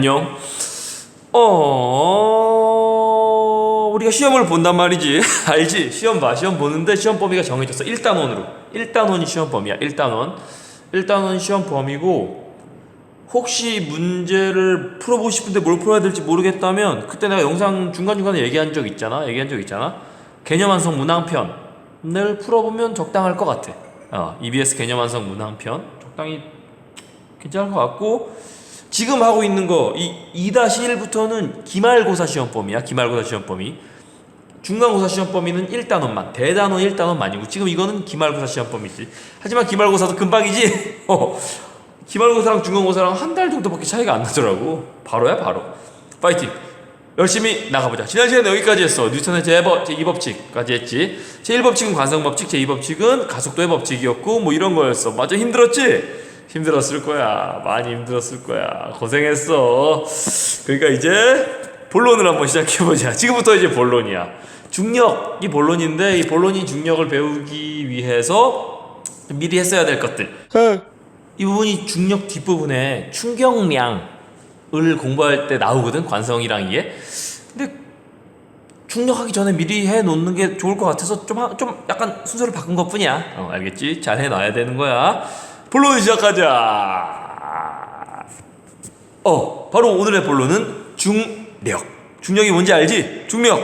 안녕. 어, 우리가 시험을 본단 말이지. 알지? 시험 봐. 시험 보는데 시험 범위가 정해졌어. 1단원으로. 1단원이 시험 범위야. 1단원. 1단원 시험 범위고 혹시 문제를 풀어보고 싶은데 뭘 풀어야 될지 모르겠다면 그때 내가 영상 중간중간에 얘기한 적 있잖아. 얘기한 적 있잖아. 개념 완성 문항편을 풀어보면 적당할 것 같아. 어, EBS 개념 완성 문항편 적당히 괜찮을 것 같고 지금 하고 있는 거 이 2-1부터는 기말고사 시험 범위야. 기말고사 시험 범위. 중간고사 시험 범위는 1단원만. 대단원 1단원만이고 지금 이거는 기말고사 시험 범위지. 하지만 기말고사도 금방이지. 어. 기말고사랑 중간고사랑 한 달 정도밖에 차이가 안 나더라고. 바로야 바로. 파이팅. 열심히 나가보자. 지난 시간에 여기까지 했어. 뉴턴의 제2법, 제2법칙까지 했지. 제1법칙은 관성법칙, 제2법칙은 가속도의 법칙이었고 뭐 이런 거였어. 맞아 힘들었지? 힘들었을 거야. 많이 힘들었을 거야. 고생했어. 그러니까 이제 본론을 한번 시작해보자. 지금부터 이제 본론이야. 중력이 본론인데 이 본론이 중력을 배우기 위해서 미리 했어야 될 것들. 이 부분이 중력 뒷부분에 충격량을 공부할 때 나오거든. 관성이랑 이게. 근데 중력하기 전에 미리 해 놓는 게 좋을 것 같아서 좀, 하- 좀 약간 순서를 바꾼 것 뿐이야. 어, 알겠지? 잘 해 놔야 되는 거야. 본론 시작하자. 어, 바로 오늘의 본론은 중력. 중력이 뭔지 알지? 중력.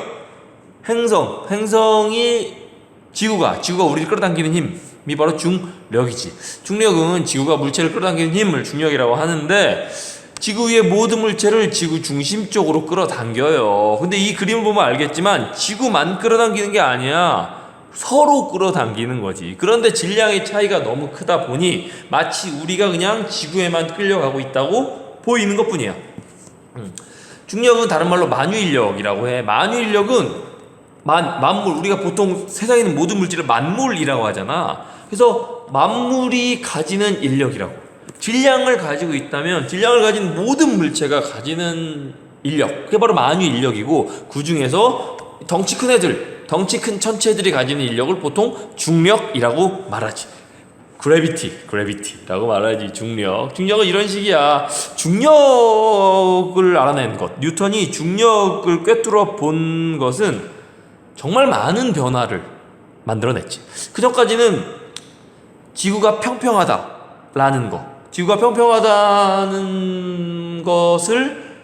행성. 행성이 지구가, 지구가 우리를 끌어당기는 힘이 바로 중력이지. 중력은 지구가 물체를 끌어당기는 힘을 중력이라고 하는데, 지구 위의 모든 물체를 지구 중심 쪽으로 끌어당겨요. 근데 이 그림을 보면 알겠지만, 지구만 끌어당기는 게 아니야. 서로 끌어당기는 거지. 그런데 질량의 차이가 너무 크다 보니, 마치 우리가 그냥 지구에만 끌려가고 있다고 보이는 것 뿐이야. 음. 중력은 다른 말로 만유인력이라고 해. 만유인력은 만, 만물, 우리가 보통 세상에 있는 모든 물질을 만물이라고 하잖아. 그래서 만물이 가지는 인력이라고. 질량을 가지고 있다면 질량을 가진 모든 물체가 가지는 인력. 그게 바로 만유 인력이고 그 중에서 덩치 큰 애들, 덩치 큰 천체들이 가지는 인력을 보통 중력이라고 말하지. 그래비티, 그래비티라고 말하지. 중력. 중력은 이런 식이야. 중력을 알아낸 것. 뉴턴이 중력을 꿰뚫어 본 것은 정말 많은 변화를 만들어냈지. 그 전까지는 지구가 평평하다라는 거, 지구가 평평하다는 것을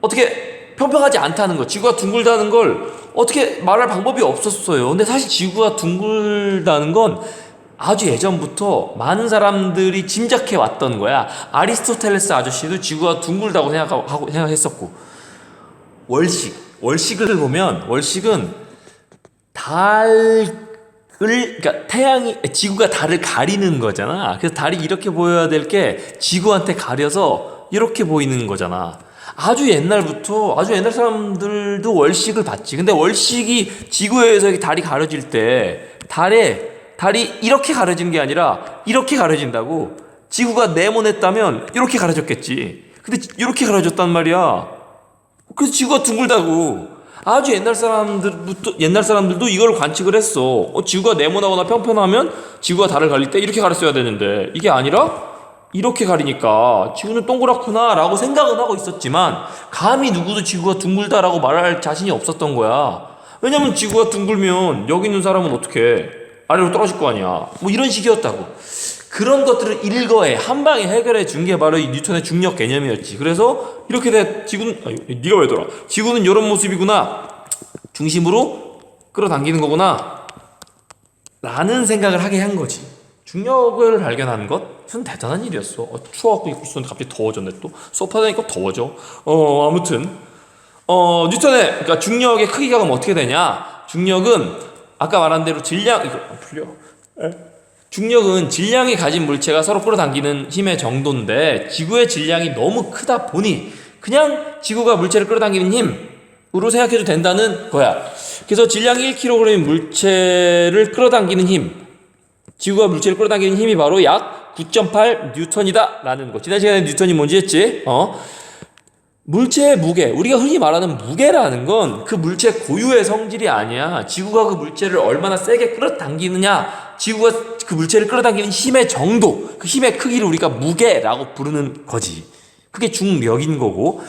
어떻게 평평하지 않다는 것, 지구가 둥글다는 걸 어떻게 말할 방법이 없었어요. 근데 사실 지구가 둥글다는 건 아주 예전부터 많은 사람들이 짐작해 왔던 거야. 아리스토텔레스 아저씨도 지구가 둥글다고 생각하고 생각했었고 월식 월식을 보면 월식은 달을 그러니까 태양이 지구가 달을 가리는 거잖아. 그래서 달이 이렇게 보여야 될 게 지구한테 가려서 이렇게 보이는 거잖아. 아주 옛날부터 아주 옛날 사람들도 월식을 봤지. 근데 월식이 지구에서 달이 가려질 때 달에 달이 이렇게 가려지는 게 아니라 이렇게 가려진다고. 지구가 네모냈다면 이렇게 가려졌겠지. 근데 이렇게 가려졌단 말이야. 그래서 지구가 둥글다고. 아주 옛날 사람들부터 옛날 사람들도 이걸 관측을 했어. 어, 지구가 네모나거나 평평하면 지구가 달을 가릴 때 이렇게 가렸어야 되는데 이게 아니라 이렇게 가리니까 지구는 동그랗구나 라고 생각은 하고 있었지만 감히 누구도 지구가 둥글다라고 말할 자신이 없었던 거야. 왜냐면 지구가 둥글면 여기 있는 사람은 어떻게 아래로 떨어질 거 아니야. 뭐 이런 식이었다고. 그런 것들을 일거에 한 방에 해결해 준 게 바로 이 뉴턴의 중력 개념이었지. 그래서 이렇게 돼 지구는 아니, 네가 왜 돌아? 지구는 이런 모습이구나. 중심으로 끌어당기는 거구나. 라는 생각을 하게 한 거지. 중력을 발견하는 것은 대단한 일이었어. 어, 추워갖고 입고 있었는데 갑자기 더워졌네 또. 소파 다니까 더워져. 어 아무튼 어 뉴턴의 그러니까 중력의 크기가 그럼 어떻게 되냐? 중력은 아까 말한 대로 질량 이거 안 풀려. 에? 중력은 질량이 가진 물체가 서로 끌어당기는 힘의 정도인데 지구의 질량이 너무 크다 보니 그냥 지구가 물체를 끌어당기는 힘으로 생각해도 된다는 거야. 그래서 질량이 1kg인 물체를 끌어당기는 힘, 지구가 물체를 끌어당기는 힘이 바로 약 9.8 뉴턴이다 라는 거. 지난 시간에 뉴턴이 뭔지 했지? 어? 물체의 무게, 우리가 흔히 말하는 무게라는 건 그 물체 고유의 성질이 아니야. 지구가 그 물체를 얼마나 세게 끌어당기느냐, 지구가 그 물체를 끌어당기는 힘의 정도, 그 힘의 크기를 우리가 무게라고 부르는 거지. 그게 중력인 거고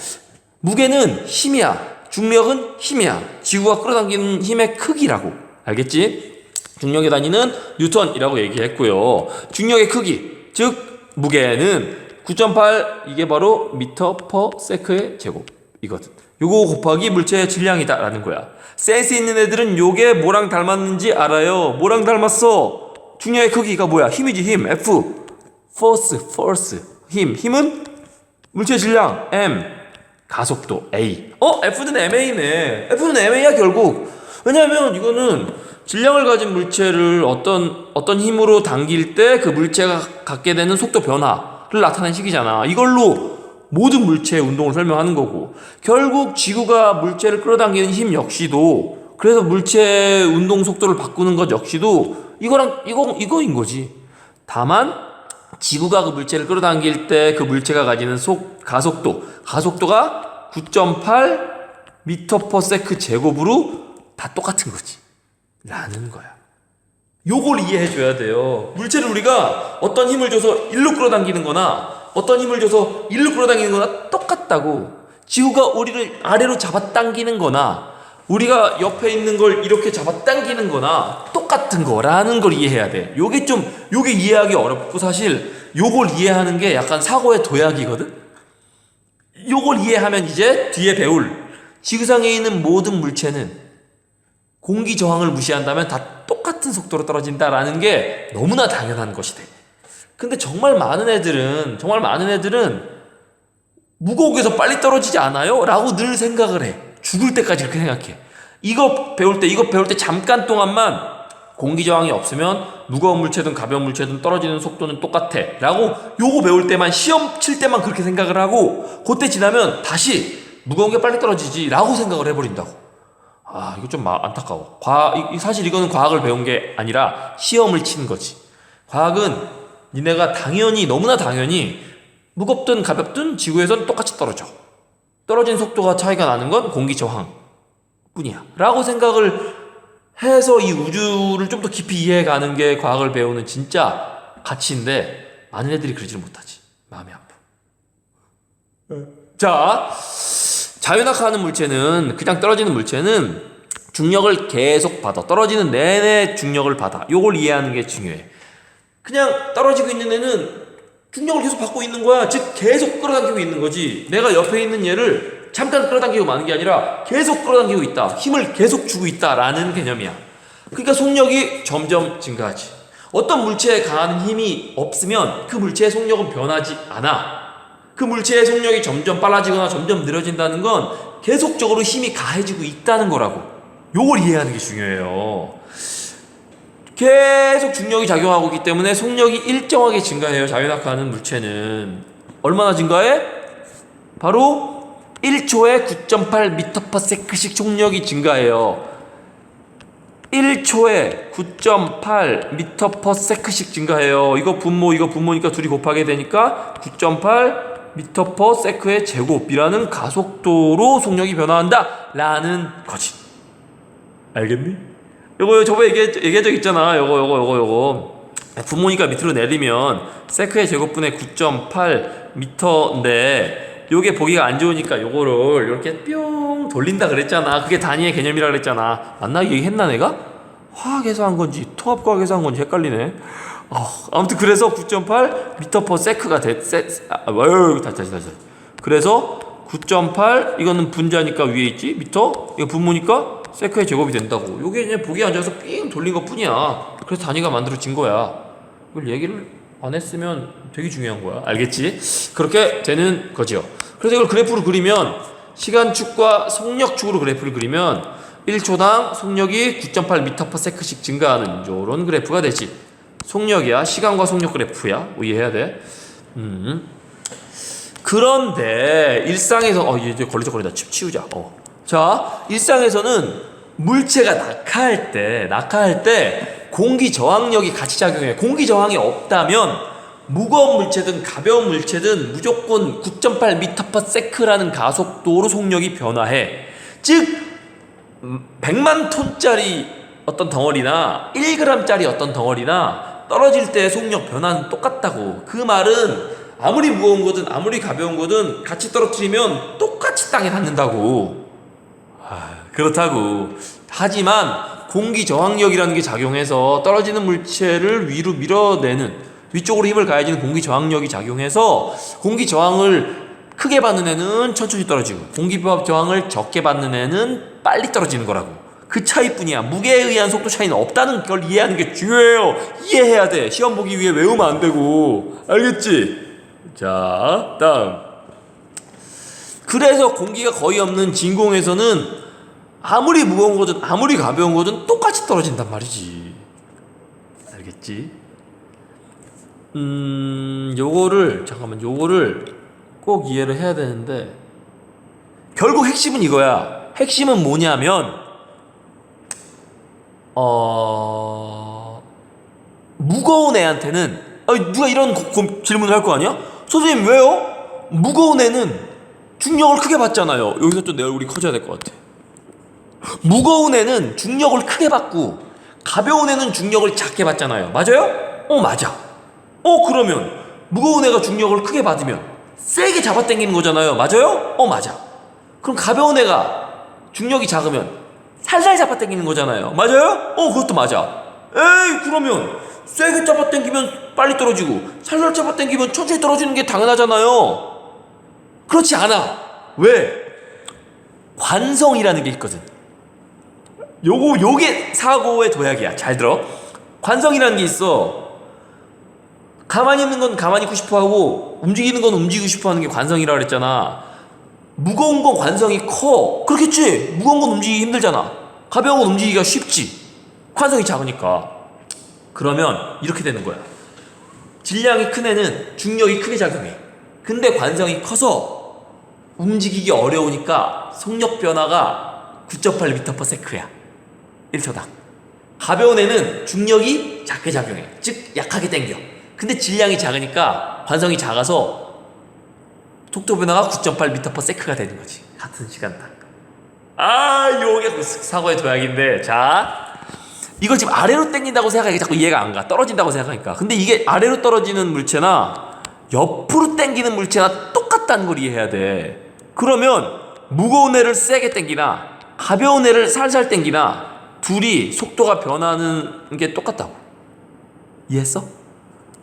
무게는 힘이야. 중력은 힘이야. 지구가 끌어당기는 힘의 크기라고. 알겠지? 중력의 단위는 뉴턴이라고 얘기했고요. 중력의 크기, 즉 무게는 9.8 이게 바로 미터 퍼 세크의 제곱이거든. 요거 곱하기 물체의 질량이다라는 거야. 센스 있는 애들은 요게 뭐랑 닮았는지 알아요. 뭐랑 닮았어? 중력의 크기가 뭐야? 힘이지 힘. F. force, force. 힘. 힘은 물체 질량 M. 가속도 A. 어? F는 MA네. F는 MA야 결국. 왜냐하면 이거는 질량을 가진 물체를 어떤 어떤 힘으로 당길 때 그 물체가 갖게 되는 속도 변화를 나타낸 식이잖아. 이걸로 모든 물체의 운동을 설명하는 거고 결국 지구가 물체를 끌어당기는 힘 역시도 그래서 물체의 운동 속도를 바꾸는 것 역시도 이거랑 이거 이거인 거지. 다만 지구가 그 물체를 끌어당길 때 그 물체가 가지는 속 가속도 가속도가 9.8 미터 퍼 세크 제곱으로 다 똑같은 거지. 라는 거야. 요걸 이해해 줘야 돼요. 물체를 우리가 어떤 힘을 줘서 일로 끌어당기는 거나 어떤 힘을 줘서 일로 끌어당기는 거나 똑같다고. 지구가 우리를 아래로 잡아당기는 거나 우리가 옆에 있는 걸 이렇게 잡아당기는 거나 똑같은 거라는 걸 이해해야 돼. 요게 좀 요게 이해하기 어렵고 사실 요걸 이해하는 게 약간 사고의 도약이거든. 요걸 이해하면 이제 뒤에 배울 지구상에 있는 모든 물체는 공기 저항을 무시한다면 다 똑같은 속도로 떨어진다라는 게 너무나 당연한 것이 돼. 근데 정말 많은 애들은 정말 많은 애들은 무거우게 해서 빨리 떨어지지 않아요? 라고 늘 생각을 해. 죽을 때까지 그렇게 생각해. 이거 배울 때, 이거 배울 때 잠깐 동안만 공기 저항이 없으면 무거운 물체든 가벼운 물체든 떨어지는 속도는 똑같아. 라고 요거 배울 때만 시험 칠 때만 그렇게 생각을 하고 그때 지나면 다시 무거운 게 빨리 떨어지지 라고 생각을 해버린다고. 아, 이거 좀 마- 안타까워. 과, 이- 사실 이거는 과학을 배운 게 아니라 시험을 치는 거지. 과학은 니네가 당연히, 너무나 당연히 무겁든 가볍든 지구에선 똑같이 떨어져. 떨어진 속도가 차이가 나는 건 공기 저항 뿐이야. 라고 생각을 해서 이 우주를 좀 더 깊이 이해해 가는 게 과학을 배우는 진짜 가치인데 많은 애들이 그러지를 못하지. 마음이 아파. 자, 자유낙하하는 물체는 그냥 떨어지는 물체는 중력을 계속 받아. 떨어지는 내내 중력을 받아. 요걸 이해하는 게 중요해. 그냥 떨어지고 있는 애는 중력을 계속 받고 있는 거야. 즉 계속 끌어당기고 있는 거지. 내가 옆에 있는 얘를 잠깐 끌어당기고 마는 게 아니라 계속 끌어당기고 있다. 힘을 계속 주고 있다라는 개념이야. 그러니까 속력이 점점 증가하지. 어떤 물체에 가하는 힘이 없으면 그 물체의 속력은 변하지 않아. 그 물체의 속력이 점점 빨라지거나 점점 느려진다는 건 계속적으로 힘이 가해지고 있다는 거라고. 요걸 이해하는 게 중요해요. 계속 중력이 작용하고 있기 때문에 속력이 일정하게 증가해요. 자유낙하하는 물체는 얼마나 증가해? 바로 1초에 9.8 m/s씩 속력이 증가해요. 1초에 9.8 m/s씩 증가해요. 이거 분모 이거 분모니까 둘이 곱하게 되니까 9.8 m/s의 제곱이라는 가속도로 속력이 변화한다 라는 거지. 알겠니? 요거 저번에 얘기 얘기한 적 있잖아. 요거 요거 요거 요거. 분모니까 밑으로 내리면 세크의 제곱분의 9.8 미터인데 요게 보기가 안 좋으니까 요거를 이렇게 뿅 돌린다 그랬잖아. 그게 단위의 개념이라 그랬잖아. 맞나 얘기했나 내가? 화학에서 한 건지 통합과학에서 한 건지 헷갈리네. 어, 아무튼 그래서 9.8 미터 퍼 세크가 됐. 세, 아, 어휴, 다시 다시 다시. 그래서 9.8 이거는 분자니까 위에 있지 미터 이거 분모니까 세크의 제곱이 된다고. 요게 그냥 보기에 앉아서 삥 돌린 것 뿐이야. 그래서 단위가 만들어진 거야. 이걸 얘기를 안 했으면 되게 중요한 거야. 알겠지? 그렇게 되는 거죠. 그래서 이걸 그래프로 그리면 시간축과 속력축으로 그래프를 그리면 1초당 속력이 9.8m/s씩 증가하는 요런 그래프가 되지. 속력이야. 시간과 속력 그래프야. 이해해야 돼. 음. 그런데 일상에서 어 이제 걸리적거리다 칩 치우자. 어. 자 일상에서는 물체가 낙하할 때 낙하할 때 공기 저항력이 같이 작용해. 공기 저항이 없다면 무거운 물체든 가벼운 물체든 무조건 9.8m/s라는 가속도로 속력이 변화해. 즉 100만 톤짜리 어떤 덩어리나 1g짜리 어떤 덩어리나 떨어질 때 속력 변화는 똑같다고. 그 말은 아무리 무거운 거든 아무리 가벼운 거든 같이 떨어뜨리면 똑같이 땅에 닿는다고. 아, 그렇다고. 하지만 공기 저항력이라는 게 작용해서 떨어지는 물체를 위로 밀어내는 위쪽으로 힘을 가해지는 공기 저항력이 작용해서 공기 저항을 크게 받는 애는 천천히 떨어지고 공기 저항을 적게 받는 애는 빨리 떨어지는 거라고. 그 차이뿐이야. 무게에 의한 속도 차이는 없다는 걸 이해하는 게 중요해요. 이해해야 돼. 시험 보기 위해 외우면 안 되고. 알겠지? 자, 다음. 그래서 공기가 거의 없는 진공에서는 아무리 무거운 거든 아무리 가벼운 거든 똑같이 떨어진단 말이지. 알겠지? 음, 요거를 잠깐만 요거를 꼭 이해를 해야 되는데 결국 핵심은 이거야. 핵심은 뭐냐면 어 무거운 애한테는 아니, 누가 이런 고- 고- 질문을 할 거 아니야? 선생님 왜요? 무거운 애는 중력을 크게 받잖아요. 여기서 좀 내 얼굴이 커져야 될 것 같아. 무거운 애는 중력을 크게 받고 가벼운 애는 중력을 작게 받잖아요. 맞아요? 어 맞아. 어 그러면 무거운 애가 중력을 크게 받으면 세게 잡아당기는 거잖아요. 맞아요? 어 맞아. 그럼 가벼운 애가 중력이 작으면 살살 잡아당기는 거잖아요. 맞아요? 어 그것도 맞아. 에이 그러면 세게 잡아당기면 빨리 떨어지고 살살 잡아당기면 천천히 떨어지는 게 당연하잖아요. 그렇지 않아. 왜? 관성이라는 게 있거든. 요거 요게 사고의 도약이야. 잘 들어. 관성이라는 게 있어. 가만히 있는 건 가만히 있고 싶어 하고 움직이는 건 움직이고 싶어 하는 게 관성이라 그랬잖아. 무거운 건 관성이 커. 그렇겠지. 무거운 건 움직이기 힘들잖아. 가벼운 건 움직이기가 쉽지. 관성이 작으니까. 그러면 이렇게 되는 거야. 질량이 큰 애는 중력이 크게 작용해. 근데 관성이 커서 움직이기 어려우니까 속력 변화가 9.8m/s야. 1초당. 가벼운 애는 중력이 작게 작용해. 즉 약하게 당겨. 근데 질량이 작으니까 관성이 작아서 속도 변화가 9.8m/s가 되는 거지. 같은 시간당. 아, 요게 그 사고의 도약인데. 자. 이걸 지금 아래로 당긴다고 생각하니까 자꾸 이해가 안 가. 떨어진다고 생각하니까. 근데 이게 아래로 떨어지는 물체나 옆으로 당기는 물체나 똑같다는 걸 이해해야 돼. 그러면 무거운 애를 세게 당기나 가벼운 애를 살살 당기나 둘이 속도가 변하는 게 똑같다고. 이해했어?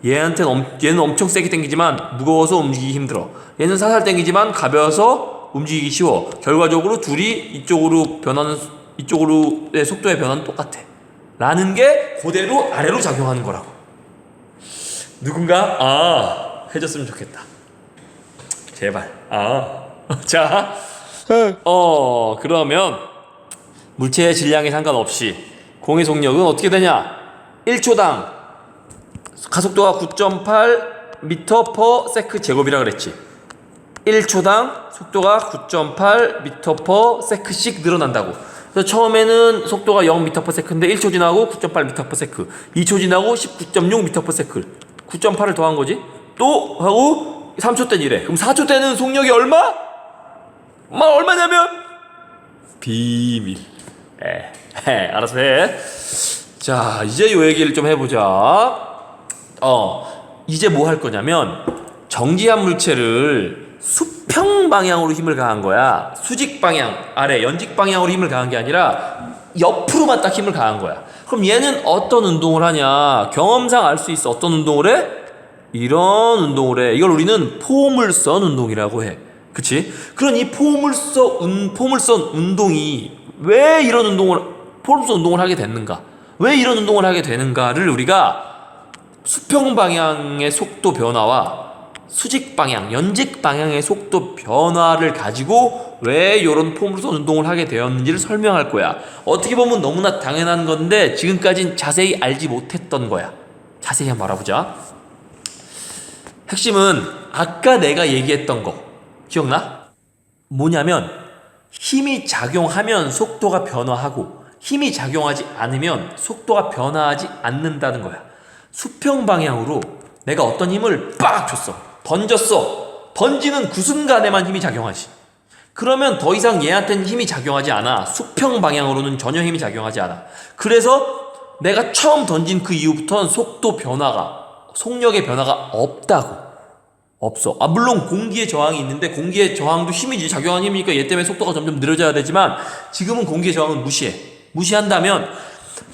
얘한테는 엄, 얘는 엄청 세게 당기지만 무거워서 움직이기 힘들어. 얘는 살살 당기지만 가벼워서 움직이기 쉬워. 결과적으로 둘이 이쪽으로 변하는 이쪽으로의 속도의 변화는 똑같아. 라는 게 그대로 아래로 작용하는 거라고. 누군가 아 해줬으면 좋겠다. 제발. 아. 자. 어, 그러면 물체의 질량에 상관없이 공의 속력은 어떻게 되냐? 1초당 가속도가 9.8m/s 제곱이라 그랬지. 1초당 속도가 9.8m/s씩 늘어난다고. 그래서 처음에는 속도가 0m/s인데 1초 지나고 9.8m/s, 2초 지나고 19.6m/s, 9.8을 더한 거지. 또 하고 3초 때는 이래. 그럼 4초 때는 속력이 얼마? 막 얼마냐면 비밀. 에, 에, 알아서 해. 자, 이제 요 얘기를 좀 해보자. 어, 이제 뭐 할 거냐면 정지한 물체를 수평 방향으로 힘을 가한 거야. 수직 방향 아래 연직 방향으로 힘을 가한 게 아니라 옆으로만 딱 힘을 가한 거야. 그럼 얘는 어떤 운동을 하냐? 경험상 알 수 있어. 어떤 운동을 해? 이런 운동을 해. 이걸 우리는 포물선 운동이라고 해. 그치? 그런 이 포물선, 운, 포물선 운동이 왜 이런 운동을, 포물선 운동을 하게 됐는가? 왜 이런 운동을 하게 되는가를 우리가 수평 방향의 속도 변화와 수직 방향, 연직 방향의 속도 변화를 가지고 왜 이런 포물선 운동을 하게 되었는지를 설명할 거야. 어떻게 보면 너무나 당연한 건데 지금까진 자세히 알지 못했던 거야. 자세히 한번 알아보자. 핵심은 아까 내가 얘기했던 거 기억나? 뭐냐면 힘이 작용하면 속도가 변화하고 힘이 작용하지 않으면 속도가 변화하지 않는다는 거야. 수평 방향으로 내가 어떤 힘을 빡 줬어. 던졌어. 던지는 그 순간에만 힘이 작용하지. 그러면 더 이상 얘한테는 힘이 작용하지 않아. 수평 방향으로는 전혀 힘이 작용하지 않아. 그래서 내가 처음 던진 그 이후부터는 속도 변화가, 속력의 변화가 없다고. 없어. 아 물론 공기의 저항이 있는데 공기의 저항도 힘이지 작용하는 힘이니까 얘 때문에 속도가 점점 느려져야 되지만 지금은 공기의 저항은 무시해. 무시한다면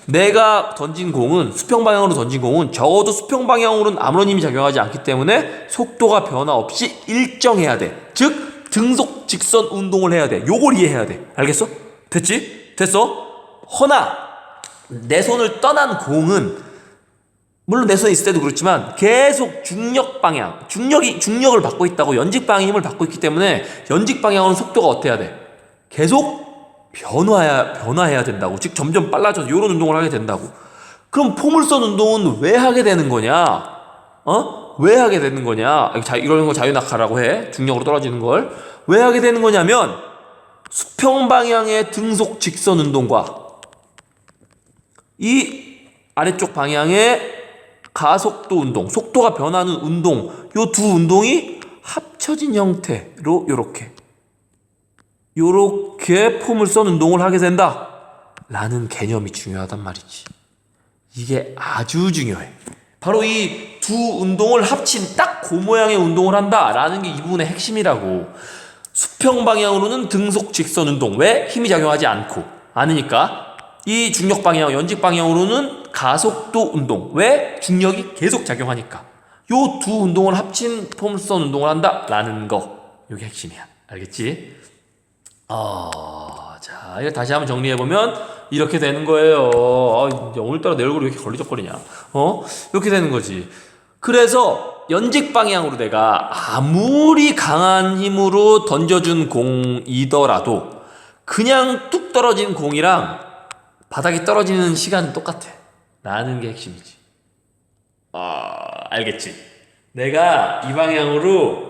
내가 던진 공은 수평 방향으로 던진 공은 적어도 수평 방향으로는 아무런 힘이 작용하지 않기 때문에 속도가 변화 없이 일정해야 돼. 즉 등속 직선 운동을 해야 돼. 요걸 이해해야 돼. 알겠어? 됐지? 됐어? 허나 내 손을 떠난 공은 물론 내 손에 있을 때도 그렇지만 계속 중력 방향, 중력이 중력을 받고 있다고 연직 방향 힘을 받고 있기 때문에 연직 방향으로는 속도가 어때야 돼? 계속 변화해야 변화해야 된다고. 즉 점점 빨라져서 이런 운동을 하게 된다고. 그럼 포물선 운동은 왜 하게 되는 거냐? 어? 왜 하게 되는 거냐? 자, 이런 거 자유낙하라고 해. 중력으로 떨어지는 걸. 왜 하게 되는 거냐면 수평 방향의 등속 직선 운동과 이 아래쪽 방향의 가속도 운동, 속도가 변하는 운동, 요 두 운동이 합쳐진 형태로 요렇게 요렇게 포물선 운동을 하게 된다. 라는 개념이 중요하단 말이지. 이게 아주 중요해. 바로 이 두 운동을 합친 딱 그 모양의 운동을 한다라는 게 이 부분의 핵심이라고. 수평 방향으로는 등속 직선 운동. 왜? 힘이 작용하지 않고. 않으니까. 이 중력 방향, 연직 방향으로는 가속도 운동. 왜? 중력이 계속 작용하니까. 요 두 운동을 합친 포물선 운동을 한다라는 거. 요게 핵심이야. 알겠지? 어, 자, 이거 다시 한번 정리해 보면, 이렇게 되는 거예요. 아, 오늘따라 내 얼굴이 왜 이렇게 걸리적거리냐. 어? 이렇게 되는 거지. 그래서, 연직 방향으로 내가 아무리 강한 힘으로 던져준 공이더라도, 그냥 뚝 떨어진 공이랑 바닥에 떨어지는 시간은 똑같아. 라는 게 핵심이지. 아, 알겠지? 내가 이 방향으로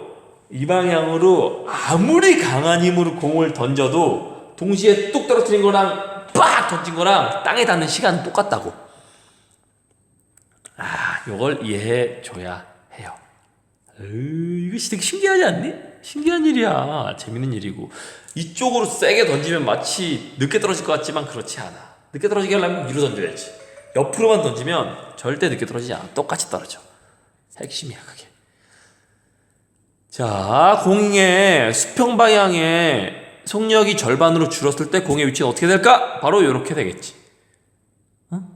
이 방향으로 아무리 강한 힘으로 공을 던져도 동시에 뚝 떨어뜨린 거랑 빡 던진 거랑 땅에 닿는 시간은 똑같다고. 아, 이걸 이해해 줘야 해요. 으, 이거 되게 신기하지 않니? 신기한 일이야. 재밌는 일이고. 이쪽으로 세게 던지면 마치 늦게 떨어질 것 같지만 그렇지 않아. 늦게 떨어지게 하려면 위로 던져야지. 옆으로만 던지면 절대 늦게 떨어지지 않아. 똑같이 떨어져. 핵심이야, 그게. 자, 공의 수평 방향의 속력이 절반으로 줄었을 때 공의 위치는 어떻게 될까? 바로 이렇게 되겠지. 응?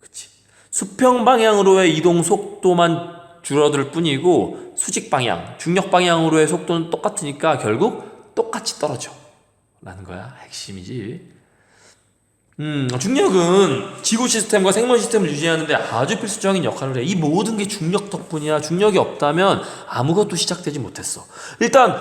그치. 수평 방향으로의 이동 속도만 줄어들 뿐이고 수직 방향, 중력 방향으로의 속도는 똑같으니까 결국 똑같이 떨어져. 라는 거야. 핵심이지. 음, 중력은 지구 시스템과 생물 시스템을 유지하는데 아주 필수적인 역할을 해. 이 모든 게 중력 덕분이야. 중력이 없다면 아무것도 시작되지 못했어. 일단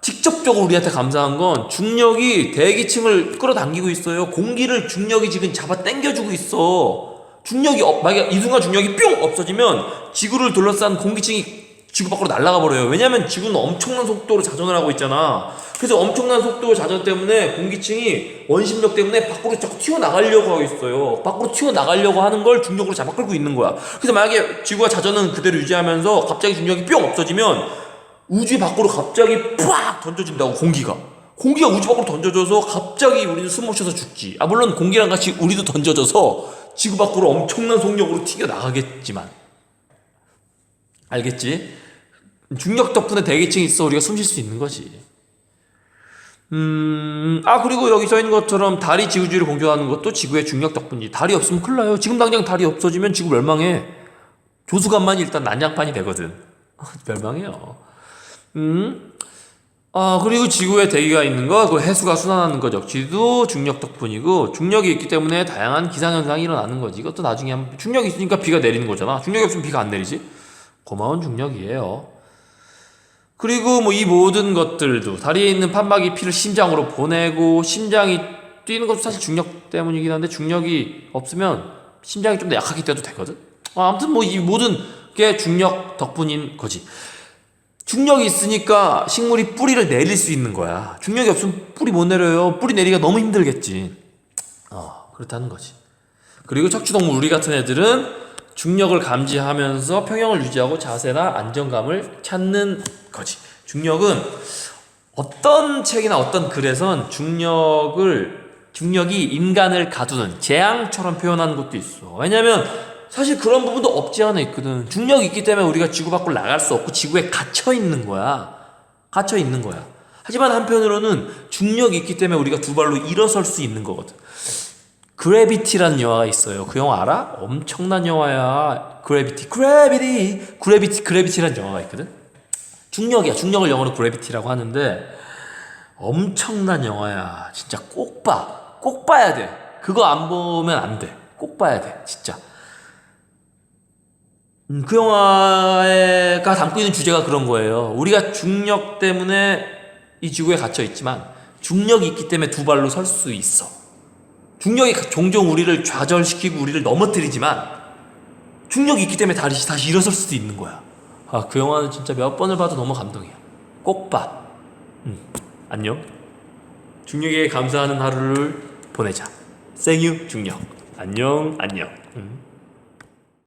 직접적으로 우리한테 감사한 건 중력이 대기층을 끌어당기고 있어요. 공기를 중력이 지금 잡아 당겨주고 있어. 중력이 없, 만약 이 순간 중력이 뿅 없어지면 지구를 둘러싼 공기층이 지구 밖으로 날아가 버려요. 왜냐하면 지구는 엄청난 속도로 자전을 하고 있잖아. 그래서 엄청난 속도 자전 때문에 공기층이 원심력 때문에 밖으로 자꾸 튀어나가려고 하고 있어요. 밖으로 튀어나가려고 하는 걸 중력으로 잡아 끌고 있는 거야. 그래서 만약에 지구가 자전은 그대로 유지하면서 갑자기 중력이 뿅 없어지면 우주 밖으로 갑자기 팍 던져진다고 공기가. 공기가 우주 밖으로 던져져서 갑자기 우리는 숨못 쉬어서 죽지. 아 물론 공기랑 같이 우리도 던져져서 지구 밖으로 엄청난 속력으로 튀겨 나가겠지만 알겠지? 중력 덕분에 대기층이 있어 우리가 숨 쉴 수 있는 거지. 음, 아, 그리고 여기 써 있는 것처럼 달이 지구주위를 공조하는 것도 지구의 중력 덕분이지. 달이 없으면 큰일 나요. 지금 당장 달이 없어지면 지구 멸망해. 조수간만이 일단 난장판이 되거든. 멸망해요. 음, 아, 그리고 지구에 대기가 있는 거, 그 해수가 순환하는 거 역시도 중력 덕분이고, 중력이 있기 때문에 다양한 기상현상이 일어나는 거지. 이것도 나중에 한번, 중력이 있으니까 비가 내리는 거잖아. 중력이 없으면 비가 안 내리지? 고마운 중력이에요. 그리고 뭐 이 모든 것들도 다리에 있는 판막이 피를 심장으로 보내고 심장이 뛰는 것도 사실 중력 때문이긴 한데 중력이 없으면 심장이 좀 더 약하게 뛰어도 되거든. 아, 아무튼 뭐 이 모든 게 중력 덕분인 거지. 중력이 있으니까 식물이 뿌리를 내릴 수 있는 거야. 중력이 없으면 뿌리 못 내려요. 뿌리 내리기가 너무 힘들겠지. 어, 그렇다는 거지. 그리고 척추동물 우리 같은 애들은 중력을 감지하면서 평형을 유지하고 자세나 안정감을 찾는 거지. 중력은 어떤 책이나 어떤 글에선 중력을 중력이 인간을 가두는 재앙처럼 표현하는 것도 있어. 왜냐면 사실 그런 부분도 없지 않아 있거든. 중력이 있기 때문에 우리가 지구 밖으로 나갈 수 없고 지구에 갇혀 있는 거야. 갇혀 있는 거야. 하지만 한편으로는 중력이 있기 때문에 우리가 두 발로 일어설 수 있는 거거든. 그래비티라는 영화가 있어요. 그 영화 알아? 엄청난 영화야. 그래비티, 그래비티, 그래비티, 그래비티라는 영화가 있거든. 중력이야. 중력을 영어로 그래비티라고 하는데 엄청난 영화야. 진짜 꼭 봐. 꼭 봐야 돼. 그거 안 보면 안 돼. 꼭 봐야 돼. 진짜. 음, 그 영화가 담고 있는 주제가 그런 거예요. 우리가 중력 때문에 이 지구에 갇혀 있지만 중력이 있기 때문에 두 발로 설 수 있어. 중력이 종종 우리를 좌절시키고 우리를 넘어뜨리지만 중력이 있기 때문에 다시 다시 일어설 수도 있는 거야. 아, 그 영화는 진짜 몇 번을 봐도 너무 감동이야. 꼭 봐. 음, 안녕. 중력에 감사하는 하루를 보내자. 생유 중력. 안녕, 안녕. 음.